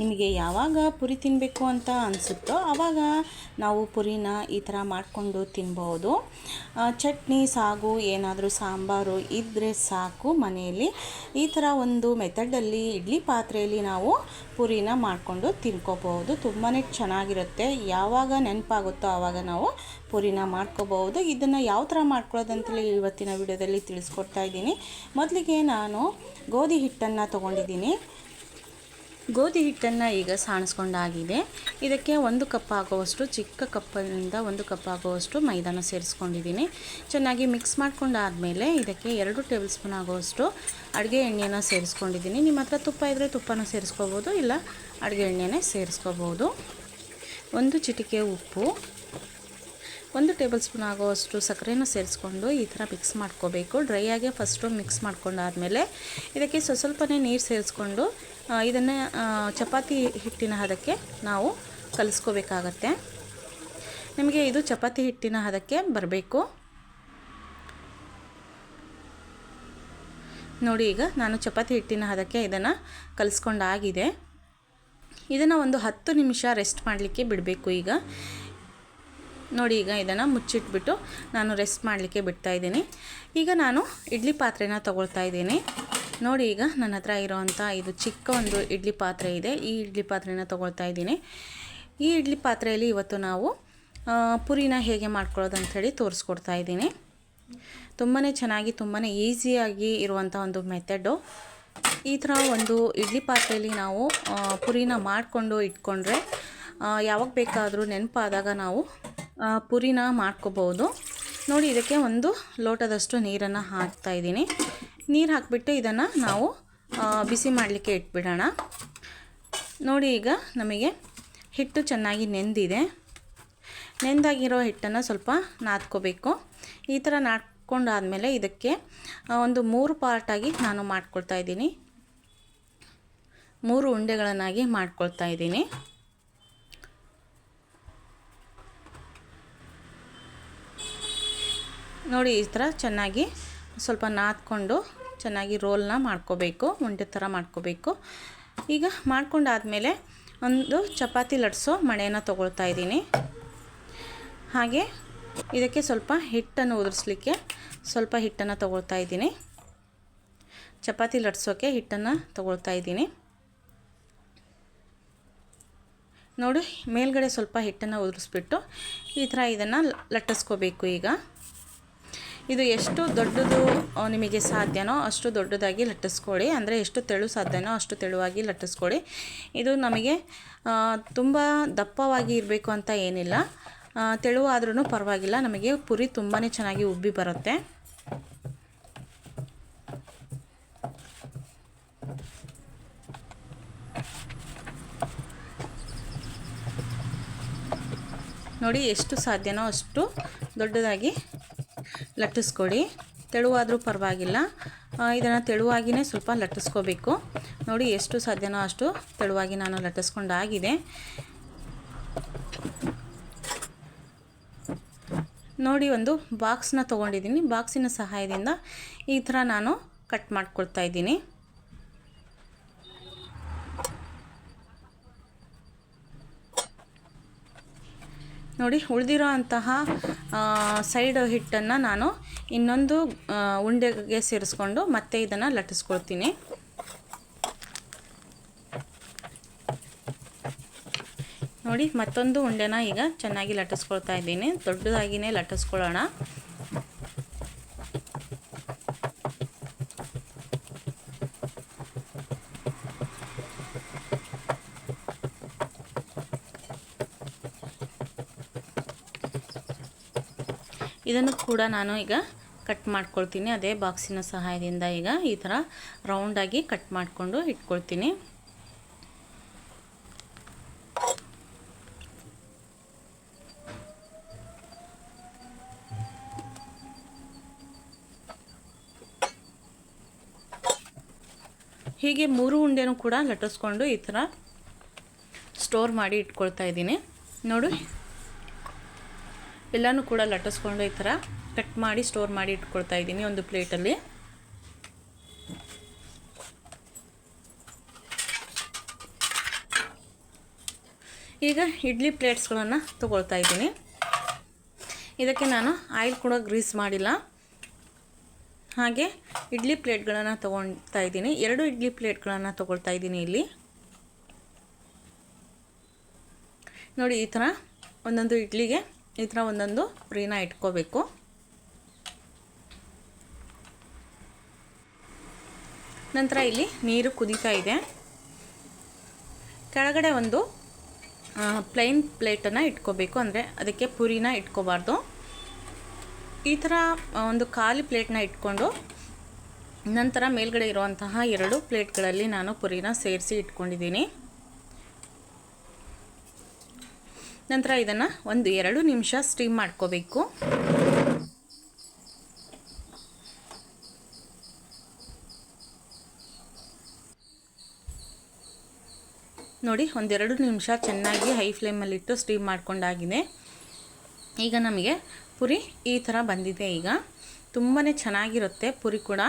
ನಿಮಗೆ ಯಾವಾಗ ಪುರಿ ತಿನ್ನಬೇಕು ಅಂತ ಅನಿಸುತ್ತೋ ಆವಾಗ ನಾವು ಪುರಿನ ಈ ಥರ ಮಾಡಿಕೊಂಡು ತಿನ್ಬೋದು. ಚಟ್ನಿ, ಸಾಗು, ಏನಾದರೂ ಸಾಂಬಾರು ಇದ್ದರೆ ಸಾಕು ಮನೆಯಲ್ಲಿ. ಈ ಥರ ಒಂದು ಮೆಥಡಲ್ಲಿ, ಇಡ್ಲಿ ಪಾತ್ರೆಯಲ್ಲಿ ನಾವು ಪುರಿನ ಮಾಡಿಕೊಂಡು ತಿನ್ಕೋಬಹುದು. ತುಂಬಾ ಚೆನ್ನಾಗಿರುತ್ತೆ. ಯಾವಾಗ ನೆನಪಾಗುತ್ತೋ ಆವಾಗ ನಾವು ಪುರಿನ ಮಾಡ್ಕೋಬಹುದು. ಇದನ್ನು ಯಾವ ಥರ ಮಾಡ್ಕೊಳ್ಳೋದಂತೇಳಿ ಇವತ್ತಿನ ವಿಡಿಯೋದಲ್ಲಿ ತಿಳಿಸ್ಕೊಡ್ತಾ ಇದ್ದೀನಿ. ಮೊದಲಿಗೆ ನಾನು ಗೋಧಿ ಹಿಟ್ಟನ್ನು ತೊಗೊಂಡಿದ್ದೀನಿ. ಗೋಧಿ ಹಿಟ್ಟನ್ನು ಈಗ ಸಾಣಿಸ್ಕೊಂಡಾಗಿದೆ. ಇದಕ್ಕೆ ಒಂದು ಕಪ್ ಆಗುವಷ್ಟು, ಚಿಕ್ಕ ಕಪ್ಪಿಂದ ಒಂದು ಕಪ್ ಆಗುವಷ್ಟು ಮೈದಾನ ಸೇರಿಸ್ಕೊಂಡಿದ್ದೀನಿ. ಚೆನ್ನಾಗಿ ಮಿಕ್ಸ್ ಮಾಡ್ಕೊಂಡಾದಮೇಲೆ ಇದಕ್ಕೆ ಎರಡು ಟೇಬಲ್ ಸ್ಪೂನ್ ಆಗುವಷ್ಟು ಅಡುಗೆ ಎಣ್ಣೆನ ಸೇರಿಸ್ಕೊಂಡಿದ್ದೀನಿ. ನಿಮ್ಮ ಹತ್ರ ತುಪ್ಪ ಇದ್ದರೆ ತುಪ್ಪನ ಸೇರಿಸ್ಕೋಬೋದು, ಇಲ್ಲ ಅಡುಗೆ ಎಣ್ಣೆನೇ ಸೇರಿಸ್ಕೋಬೋದು. ಒಂದು ಚಿಟಿಕೆ ಉಪ್ಪು ಒಂದು ಟೇಬಲ್ ಸ್ಪೂನ್ ಆಗುವಷ್ಟು ಸಕ್ಕರೆನ ಸೇರಿಸ್ಕೊಂಡು ಈ ಥರ ಮಿಕ್ಸ್ ಮಾಡ್ಕೋಬೇಕು. ಡ್ರೈ ಆಗಿ ಫಸ್ಟು ಮಿಕ್ಸ್ ಮಾಡ್ಕೊಂಡಾದಮೇಲೆ ಇದಕ್ಕೆ ಸ್ವ ಸ್ವಲ್ಪನೇ ನೀರು ಸೇರಿಸ್ಕೊಂಡು ಇದನ್ನು ಚಪಾತಿ ಹಿಟ್ಟಿನ ಹದಕ್ಕೆ ನಾವು ಕಲಿಸ್ಕೋಬೇಕಾಗತ್ತೆ. ನಿಮಗೆ ಇದು ಚಪಾತಿ ಹಿಟ್ಟಿನ ಹದಕ್ಕೆ ಬರಬೇಕು. ನೋಡಿ ಈಗ ನಾನು ಚಪಾತಿ ಹಿಟ್ಟಿನ ಹದಕ್ಕೆ ಇದನ್ನು ಕಲಿಸ್ಕೊಂಡಾಗಿದೆ. ಇದನ್ನು ಒಂದು ಹತ್ತು ನಿಮಿಷ ರೆಸ್ಟ್ ಮಾಡಲಿಕ್ಕೆ ಬಿಡಬೇಕು ಈಗ. ನೋಡಿ ಈಗ ಇದನ್ನು ಮುಚ್ಚಿಟ್ಬಿಟ್ಟು ನಾನು ರೆಸ್ಟ್ ಮಾಡಲಿಕ್ಕೆ ಬಿಡ್ತಾ ಇದ್ದೀನಿ. ಈಗ ನಾನು ಇಡ್ಲಿ ಪಾತ್ರೆನ ತಗೊಳ್ತಾ ಇದ್ದೀನಿ. ನೋಡಿ ಈಗ ನನ್ನ ಹತ್ರ ಇರೋವಂಥ ಇದು ಚಿಕ್ಕ ಒಂದು ಇಡ್ಲಿ ಪಾತ್ರೆ ಇದೆ. ಈ ಇಡ್ಲಿ ಪಾತ್ರೆನ ತೊಗೊಳ್ತಾ ಇದ್ದೀನಿ. ಈ ಇಡ್ಲಿ ಪಾತ್ರೆಯಲ್ಲಿ ಇವತ್ತು ನಾವು ಪುರಿನ ಹೇಗೆ ಮಾಡ್ಕೊಳ್ಳೋದು ಅಂಥೇಳಿ ತೋರಿಸ್ಕೊಡ್ತಾ ಇದ್ದೀನಿ. ತುಂಬಾ ಚೆನ್ನಾಗಿ ತುಂಬಾ ಈಸಿಯಾಗಿ ಇರುವಂಥ ಒಂದು ಮೆಥಡು. ಈ ಥರ ಒಂದು ಇಡ್ಲಿ ಪಾತ್ರೆಯಲ್ಲಿ ನಾವು ಪುರಿನ ಮಾಡಿಕೊಂಡು ಇಟ್ಕೊಂಡ್ರೆ ಯಾವಾಗ ಬೇಕಾದರೂ ನೆನಪಾದಾಗ ನಾವು ಪುರಿನ ಮಾಡ್ಕೋಬೋದು. ನೋಡಿ, ಇದಕ್ಕೆ ಒಂದು ಲೋಟದಷ್ಟು ನೀರನ್ನು ಹಾಕ್ತಾ ಇದ್ದೀನಿ. ನೀರು ಹಾಕಿಬಿಟ್ಟು ಇದನ್ನು ನಾವು ಬಿಸಿ ಮಾಡಲಿಕ್ಕೆ ಇಟ್ಬಿಡೋಣ. ನೋಡಿ, ಈಗ ನಮಗೆ ಹಿಟ್ಟು ಚೆನ್ನಾಗಿ ನೆಂದಿದೆ. ನೆಂದಾಗಿರೋ ಹಿಟ್ಟನ್ನು ಸ್ವಲ್ಪ ನಾದ್ಕೋಬೇಕು. ಈ ಥರ ನಾದ್ಕೊಂಡಾದಮೇಲೆ ಇದಕ್ಕೆ ಒಂದು ಮೂರು ಪಾರ್ಟಾಗಿ ನಾನು ಮಾಡ್ಕೊಳ್ತಾ ಇದ್ದೀನಿ. ಮೂರು ಉಂಡೆಗಳನ್ನಾಗಿ ಮಾಡ್ಕೊಳ್ತಾ ಇದ್ದೀನಿ. ನೋಡಿ, ಈ ಥರ ಚೆನ್ನಾಗಿ ಸ್ವಲ್ಪ ನಾದ್ಕೊಂಡು ಚೆನ್ನಾಗಿ ರೋಲ್ನ ಮಾಡ್ಕೋಬೇಕು, ಉಂಡೆ ಥರ ಮಾಡ್ಕೋಬೇಕು. ಈಗ ಮಾಡ್ಕೊಂಡಾದಮೇಲೆ ಒಂದು ಚಪಾತಿ ಲಟ್ಸೋ ಮಣೆನ ತೊಗೊಳ್ತಾ ಇದ್ದೀನಿ. ಹಾಗೆ ಇದಕ್ಕೆ ಸ್ವಲ್ಪ ಹಿಟ್ಟನ್ನು ಉದುರಿಸ್ಲಿಕ್ಕೆ ಸ್ವಲ್ಪ ಹಿಟ್ಟನ್ನು ತೊಗೊಳ್ತಾ ಇದ್ದೀನಿ. ಚಪಾತಿ ಲಟ್ಸೋಕ್ಕೆ ಹಿಟ್ಟನ್ನು ತೊಗೊಳ್ತಾ ಇದ್ದೀನಿ. ನೋಡಿ, ಮೇಲ್ಗಡೆ ಸ್ವಲ್ಪ ಹಿಟ್ಟನ್ನು ಉದುರಿಸ್ಬಿಟ್ಟು ಈ ಥರ ಇದನ್ನು ಲಟ್ಟಿಸ್ಕೋಬೇಕು ಈಗ. ಇದು ಎಷ್ಟು ದೊಡ್ಡದು ನಿಮಗೆ ಸಾಧ್ಯನೋ ಅಷ್ಟು ದೊಡ್ಡದಾಗಿ ಲಟ್ಟಿಸ್ಕೊಳ್ಳಿ ಅಂದರೆ ಎಷ್ಟು ತೆಳು ಸಾಧ್ಯನೋ ಅಷ್ಟು ತೆಳುವಾಗಿ ಲಟ್ಟಿಸ್ಕೊಳ್ಳಿ ಇದು ನಮಗೆ ತುಂಬ ದಪ್ಪವಾಗಿ ಇರಬೇಕು ಅಂತ ಏನಿಲ್ಲ. ತೆಳುವಾದ್ರೂ ಪರವಾಗಿಲ್ಲ. ನಮಗೆ ಪುರಿ ತುಂಬಾ ಚೆನ್ನಾಗಿ ಉಬ್ಬಿ ಬರುತ್ತೆ. ನೋಡಿ ಎಷ್ಟು ಸಾಧ್ಯನೋ ಅಷ್ಟು ದೊಡ್ಡದಾಗಿ ಲಟ್ಟಿಸ್ಕೊಡಿ. ತೆಳುವಾದರೂ ಪರವಾಗಿಲ್ಲ. ಇದನ್ನು ತೆಳುವಾಗಿಯೇ ಸ್ವಲ್ಪ ಲಟ್ಟಿಸ್ಕೋಬೇಕು. ನೋಡಿ ಎಷ್ಟು ಸಾಧ್ಯನೋ ಅಷ್ಟು ತೆಳುವಾಗಿ ನಾನು ಲಟ್ಟಿಸ್ಕೊಂಡಾಗಿದೆ. ನೋಡಿ ಒಂದು ಬಾಕ್ಸ್ನ ತೊಗೊಂಡಿದ್ದೀನಿ. ಬಾಕ್ಸಿನ ಸಹಾಯದಿಂದ ಈ ಥರ ನಾನು ಕಟ್ ಮಾಡ್ಕೊಳ್ತಾ ಇದ್ದೀನಿ. ನೋಡಿ ಉಳಿದಿರೋ ಅಂತಹ ಸೈಡ್ ಹಿಟ್ಟನ್ನು ನಾನು ಇನ್ನೊಂದು ಉಂಡೆಗೆ ಸೇರಿಸ್ಕೊಂಡು ಮತ್ತೆ ಇದನ್ನು ಲಟ್ಟಿಸ್ಕೊಳ್ತೀನಿ. ನೋಡಿ, ಮತ್ತೊಂದು ಉಂಡೆನ ಈಗ ಚೆನ್ನಾಗಿ ಲಟ್ಟಿಸ್ಕೊಳ್ತಾ ಇದ್ದೀನಿ. ದೊಡ್ಡದಾಗಿಯೇ ಲಟ್ಟಿಸ್ಕೊಳ್ಳೋಣ. ಇದನ್ನು ಕೂಡ ನಾನು ಈಗ ಕಟ್ ಮಾಡ್ಕೊಳ್ತೀನಿ. ಅದೇ ಬಾಕ್ಸಿನ ಸಹಾಯದಿಂದ ಈಗ ಈ ಥರ ರೌಂಡಾಗಿ ಕಟ್ ಮಾಡಿಕೊಂಡು ಇಟ್ಕೊಳ್ತೀನಿ. ಹೀಗೆ ಮೂರು ಉಂಡೆನೂ ಕೂಡ ಲಟ್ಟಿಸ್ಕೊಂಡು ಈ ಥರ ಸ್ಟೋರ್ ಮಾಡಿ ಇಟ್ಕೊಳ್ತಾ ಇದ್ದೀನಿ. ನೋಡು. ಎಲ್ಲನೂ ಕೂಡ ಲಟ್ಟಿಸ್ಕೊಂಡು ಈ ಥರ ಕಟ್ ಮಾಡಿ ಸ್ಟೋರ್ ಮಾಡಿ ಇಟ್ಕೊಳ್ತಾ ಇದ್ದೀನಿ ಒಂದು ಪ್ಲೇಟಲ್ಲಿ ಈಗ ಇಡ್ಲಿ ಪ್ಲೇಟ್ಸ್ಗಳನ್ನು ತೊಗೊಳ್ತಾ ಇದ್ದೀನಿ. ಇದಕ್ಕೆ ನಾನು ಆಯಿಲ್ ಕೂಡ ಗ್ರೀಸ್ ಮಾಡಿಲ್ಲ. ಹಾಗೆ ಇಡ್ಲಿ ಪ್ಲೇಟ್ಗಳನ್ನು ತೊಗೊಳ್ತಾ ಇದ್ದೀನಿ. ಎರಡು ಇಡ್ಲಿ ಪ್ಲೇಟ್ಗಳನ್ನು ತೊಗೊಳ್ತಾ ಇದ್ದೀನಿ ಇಲ್ಲಿ. ನೋಡಿ ಈ ಥರ ಒಂದೊಂದು ಇಡ್ಲಿಗೆ ಈ ಥರ ಒಂದೊಂದು ಪ್ರೀನ ಇಟ್ಕೋಬೇಕು. ನಂತರ ಇಲ್ಲಿ ನೀರು ಕುದೀತಾ ಇದೆ. ಕೆಳಗಡೆ ಒಂದು ಪ್ಲೈನ್ ಪ್ಲೇಟನ್ನು ಇಟ್ಕೋಬೇಕು. ಅಂದರೆ ಅದಕ್ಕೆ ಪುರಿನ ಇಟ್ಕೋಬಾರ್ದು. ಈ ಥರ ಒಂದು ಖಾಲಿ ಪ್ಲೇಟ್ನ ಇಟ್ಕೊಂಡು ನಂತರ ಮೇಲ್ಗಡೆ ಇರುವಂತಹ ಎರಡು ಪ್ಲೇಟ್ಗಳಲ್ಲಿ ನಾನು ಪುರಿನ ಸೇರಿಸಿ ಇಟ್ಕೊಂಡಿದ್ದೀನಿ. ನಂತರ ಇದನ್ನು ಒಂದು ಎರಡು ನಿಮಿಷ ಸ್ಟೀಮ್ ಮಾಡ್ಕೋಬೇಕು. ನೋಡಿ, ಒಂದೆರಡು ನಿಮಿಷ ಚೆನ್ನಾಗಿ ಹೈ ಫ್ಲೇಮಲ್ಲಿಟ್ಟು ಸ್ಟೀಮ್ ಮಾಡ್ಕೊಂಡಾಗಿದೆ. ಈಗ ನಮಗೆ ಪುರಿ ಈ ಥರ ಬಂದಿದೆ ಈಗ. ತುಂಬಾ ಚೆನ್ನಾಗಿರುತ್ತೆ ಪುರಿ ಕೂಡ.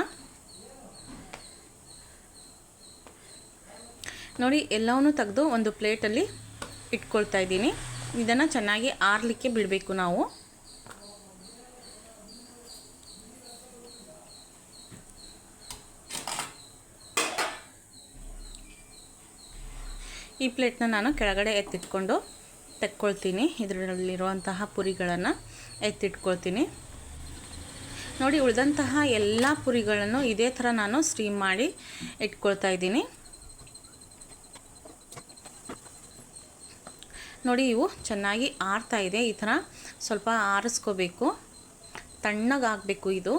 ನೋಡಿ, ಎಲ್ಲವನ್ನೂ ತೆಗೆದು ಒಂದು ಪ್ಲೇಟಲ್ಲಿ ಇಟ್ಕೊಳ್ತಾ ಇದ್ದೀನಿ. ಇದನ್ನು ಚೆನ್ನಾಗಿ ಆರಲಿಕ್ಕೆ ಬಿಡಬೇಕು ನಾವು. ಈ ಪ್ಲೇಟ್ನ ನಾನು ಕೆಳಗಡೆ ಎತ್ತಿಟ್ಕೊಂಡು ತೆಕ್ಕೊಳ್ತೀನಿ. ಇದರಲ್ಲಿರುವಂತಹ ಪುರಿಗಳನ್ನು ಎತ್ತಿಟ್ಕೊಳ್ತೀನಿ. ನೋಡಿ, ಉಳಿದಂತಹ ಎಲ್ಲ ಪುರಿಗಳನ್ನು ಇದೇ ಥರ ನಾನು ಸ್ಟೀಮ್ ಮಾಡಿ ಇಟ್ಕೊಳ್ತಾ ಇದ್ದೀನಿ. ನೋಡಿ, ಇವು ಚೆನ್ನಾಗಿ ಆರ್ತಾ ಇದೆ. ಈ ಥರ ಸ್ವಲ್ಪ ಆರಿಸ್ಕೋಬೇಕು. ತಣ್ಣಗಾಗಬೇಕು ಇದು.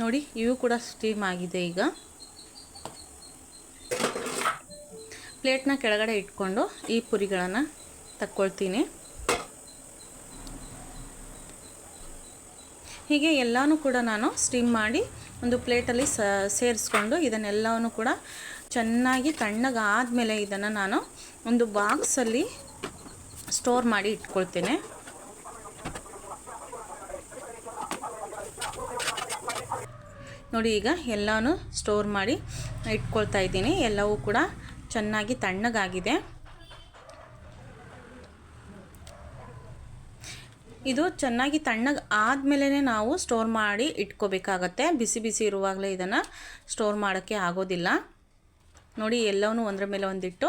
ನೋಡಿ, ಇವು ಕೂಡ ಸ್ಟೀಮ್ ಆಗಿದೆ ಈಗ. ಪ್ಲೇಟ್ನ ಕೆಳಗಡೆ ಇಟ್ಕೊಂಡು ಈ ಪುರಿಗಳನ್ನು ತಕ್ಕೊಳ್ತೀನಿ. ಹೀಗೆ ಎಲ್ಲನೂ ಕೂಡ ನಾನು ಸ್ಟೀಮ್ ಮಾಡಿ ಒಂದು ಪ್ಲೇಟಲ್ಲಿ ಸೇರಿಸ್ಕೊಂಡು ಇದನ್ನೆಲ್ಲವೂ ಕೂಡ ಚೆನ್ನಾಗಿ ತಣ್ಣಗಾದಮೇಲೆ ಇದನ್ನು ನಾನು ಒಂದು ಬಾಕ್ಸಲ್ಲಿ ಸ್ಟೋರ್ ಮಾಡಿ ಇಟ್ಕೊಳ್ತೇನೆ. ನೋಡಿ ಈಗ ಎಲ್ಲನೂ ಸ್ಟೋರ್ ಮಾಡಿ ಇಟ್ಕೊಳ್ತಾ ಇದ್ದೀನಿ. ಎಲ್ಲವೂ ಕೂಡ ಚೆನ್ನಾಗಿ ತಣ್ಣಗಾಗಿದೆ. ಇದು ಚೆನ್ನಾಗಿ ತಣ್ಣಗೆ ಆದಮೇಲೆ ನಾವು ಸ್ಟೋರ್ ಮಾಡಿ ಇಟ್ಕೋಬೇಕಾಗತ್ತೆ. ಬಿಸಿ ಬಿಸಿ ಇರುವಾಗಲೇ ಇದನ್ನು ಸ್ಟೋರ್ ಮಾಡೋಕ್ಕೆ ಆಗೋದಿಲ್ಲ. ನೋಡಿ ಎಲ್ಲವೂ ಒಂದರ ಮೇಲೆ ಒಂದಿಟ್ಟು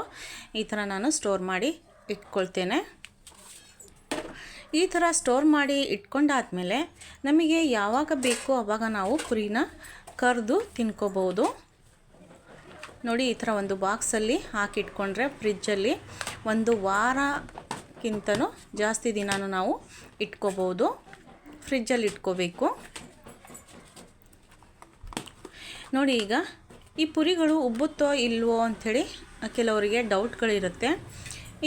ಈ ಥರ ನಾನು ಸ್ಟೋರ್ ಮಾಡಿ ಇಟ್ಕೊಳ್ತೇನೆ. ಈ ಥರ ಸ್ಟೋರ್ ಮಾಡಿ ಇಟ್ಕೊಂಡಾದಮೇಲೆ ನಮಗೆ ಯಾವಾಗ ಬೇಕೋ ಆವಾಗ ನಾವು ಕುರಿನ ಕರೆದು ತಿನ್ಕೋಬೋದು ನೋಡಿ ಈ ಥರ ಒಂದು ಬಾಕ್ಸಲ್ಲಿ ಹಾಕಿಟ್ಕೊಂಡ್ರೆ ಫ್ರಿಜ್ಜಲ್ಲಿ ಒಂದು ವಾರಕ್ಕಿಂತನೂ ಜಾಸ್ತಿ ದಿನಾನು ನಾವು ಇಟ್ಕೋಬೋದು. ಫ್ರಿಜ್ಜಲ್ಲಿ ಇಟ್ಕೋಬೇಕು. ನೋಡಿ ಈಗ ಈ ಪುರಿಗಳು ಉಬ್ಬುತ್ತೋ ಇಲ್ವೋ ಅಂಥೇಳಿ ಕೆಲವರಿಗೆ ಡೌಟ್ಗಳಿರುತ್ತೆ.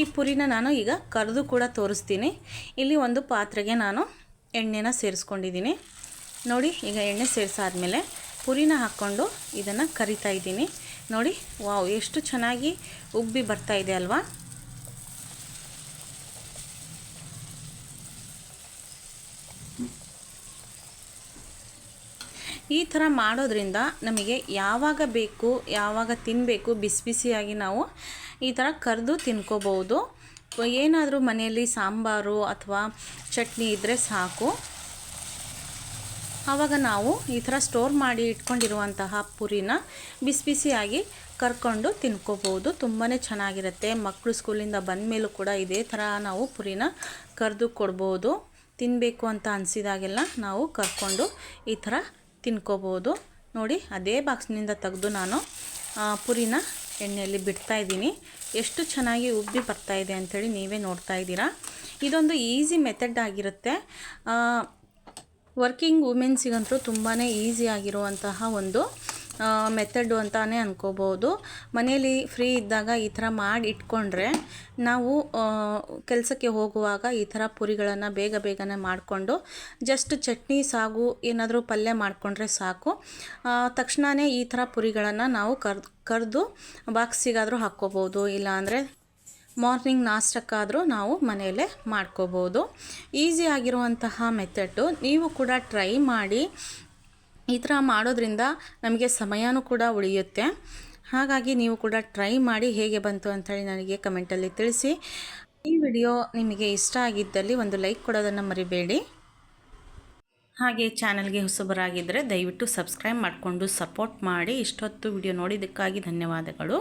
ಈ ಪುರಿನ ನಾನು ಈಗ ಕರೆದು ಕೂಡ ತೋರಿಸ್ತೀನಿ. ಇಲ್ಲಿ ಒಂದು ಪಾತ್ರೆಗೆ ನಾನು ಎಣ್ಣೆನ ಸೇರಿಸ್ಕೊಂಡಿದ್ದೀನಿ. ನೋಡಿ ಈಗ ಎಣ್ಣೆ ಸೇರಿಸಾದ್ಮೇಲೆ ಪುರಿನ ಹಾಕ್ಕೊಂಡು ಇದನ್ನು ಕರಿತಾ ಇದ್ದೀನಿ. ನೋಡಿ ವಾವ್, ಎಷ್ಟು ಚೆನ್ನಾಗಿ ಉಬ್ಬಿ ಬರ್ತಾ ಇದೆ ಅಲ್ವಾ? ಈ ಥರ ಮಾಡೋದ್ರಿಂದ ನಮಗೆ ಯಾವಾಗ ಬೇಕು, ಯಾವಾಗ ತಿನ್ನಬೇಕು ಬಿಸಿ ಬಿಸಿಯಾಗಿ ನಾವು ಈ ಥರ ಕರೆದು ತಿನ್ಕೋಬೋದು ಏನಾದರೂ ಮನೆಯಲ್ಲಿ ಸಾಂಬಾರು ಅಥವಾ ಚಟ್ನಿ ಇದ್ದರೆ ಸಾಕು. ಆವಾಗ ನಾವು ಈ ಥರ ಸ್ಟೋರ್ ಮಾಡಿ ಇಟ್ಕೊಂಡಿರುವಂತಹ ಪುರಿನ ಬಿಸಿ ಬಿಸಿಯಾಗಿ ಕರ್ಕೊಂಡು ತಿನ್ಕೋಬೋದು ತುಂಬಾ ಚೆನ್ನಾಗಿರುತ್ತೆ. ಮಕ್ಕಳು ಸ್ಕೂಲಿಂದ ಬಂದ ಮೇಲೂ ಕೂಡ ಇದೇ ಥರ ನಾವು ಪುರಿನ ಕರೆದು ಕೊಡ್ಬೋದು. ತಿನ್ನಬೇಕು ಅಂತ ಅನಿಸಿದಾಗೆಲ್ಲ ನಾವು ಕರ್ಕೊಂಡು ಈ ಥರ ತಿನ್ಕೋಬೋದು. ನೋಡಿ, ಅದೇ ಬಾಕ್ಸ್ನಿಂದ ತೆಗೆದು ನಾನು ಪುರಿನ ಎಣ್ಣೆಯಲ್ಲಿ ಬಿಡ್ತಾ ಇದ್ದೀನಿ. ಎಷ್ಟು ಚೆನ್ನಾಗಿ ಉಬ್ಬಿ ಬರ್ತಾ ಇದೆ ಅಂಥೇಳಿ ನೀವೇ ನೋಡ್ತಾ ಇದ್ದೀರಾ. ಇದೊಂದು ಈಸಿ ಮೆಥಡ್ ಆಗಿರುತ್ತೆ. ವರ್ಕಿಂಗ್ ವುಮೆನ್ಸಿಗಂತೂ ತುಂಬಾ ಈಸಿ ಆಗಿರುವಂತಹ ಒಂದು ಮೆಥಡು ಅಂತಲೇ ಅಂದ್ಕೋಬೋದು ಮನೇಲಿ ಫ್ರೀ ಇದ್ದಾಗ ಈ ಥರ ಮಾಡಿ ಇಟ್ಕೊಂಡ್ರೆ ನಾವು ಕೆಲಸಕ್ಕೆ ಹೋಗುವಾಗ ಈ ಥರ ಪುರಿಗಳನ್ನು ಬೇಗ ಬೇಗನೆ ಮಾಡಿಕೊಂಡು ಜಸ್ಟ್ ಚಟ್ನಿ, ಸಾಗು, ಏನಾದರೂ ಪಲ್ಯ ಮಾಡಿಕೊಂಡ್ರೆ ಸಾಕು. ತಕ್ಷಣವೇ ಈ ಥರ ಪುರಿಗಳನ್ನು ನಾವು ಕರ್ದು, ಕರೆದು ಬಾಕ್ಸಿಗಾದರೂ ಹಾಕ್ಕೋಬೋದು. ಇಲ್ಲಾಂದರೆ ಮಾರ್ನಿಂಗ್ ನಾಷ್ಟಕ್ಕಾದರೂ ನಾವು ಮನೆಯಲ್ಲೇ ಮಾಡ್ಕೋಬೋದು. ಈಸಿ ಆಗಿರುವಂತಹ ಮೆಥಡು ನೀವು ಕೂಡ ಟ್ರೈ ಮಾಡಿ ಈ ಥರ ಮಾಡೋದ್ರಿಂದ ನಮಗೆ ಸಮಯನೂ ಕೂಡ ಉಳಿಯುತ್ತೆ. ಹಾಗಾಗಿ ನೀವು ಕೂಡ ಟ್ರೈ ಮಾಡಿ ಹೇಗೆ ಬಂತು ಅಂಥೇಳಿ ನನಗೆ ಕಮೆಂಟಲ್ಲಿ ತಿಳಿಸಿ. ಈ ವಿಡಿಯೋ ನಿಮಗೆ ಇಷ್ಟ ಆಗಿದ್ದಲ್ಲಿ ಒಂದು ಲೈಕ್ ಕೊಡೋದನ್ನು ಮರಿಬೇಡಿ. ಹಾಗೆ ಚಾನಲ್ಗೆ ಹೊಸಬರಾಗಿದ್ದರೆ ದಯವಿಟ್ಟು ಸಬ್ಸ್ಕ್ರೈಬ್ ಮಾಡಿಕೊಂಡು ಸಪೋರ್ಟ್ ಮಾಡಿ. ಇಷ್ಟೊತ್ತು ವಿಡಿಯೋ ನೋಡಿದ್ದಕ್ಕಾಗಿ ಧನ್ಯವಾದಗಳು.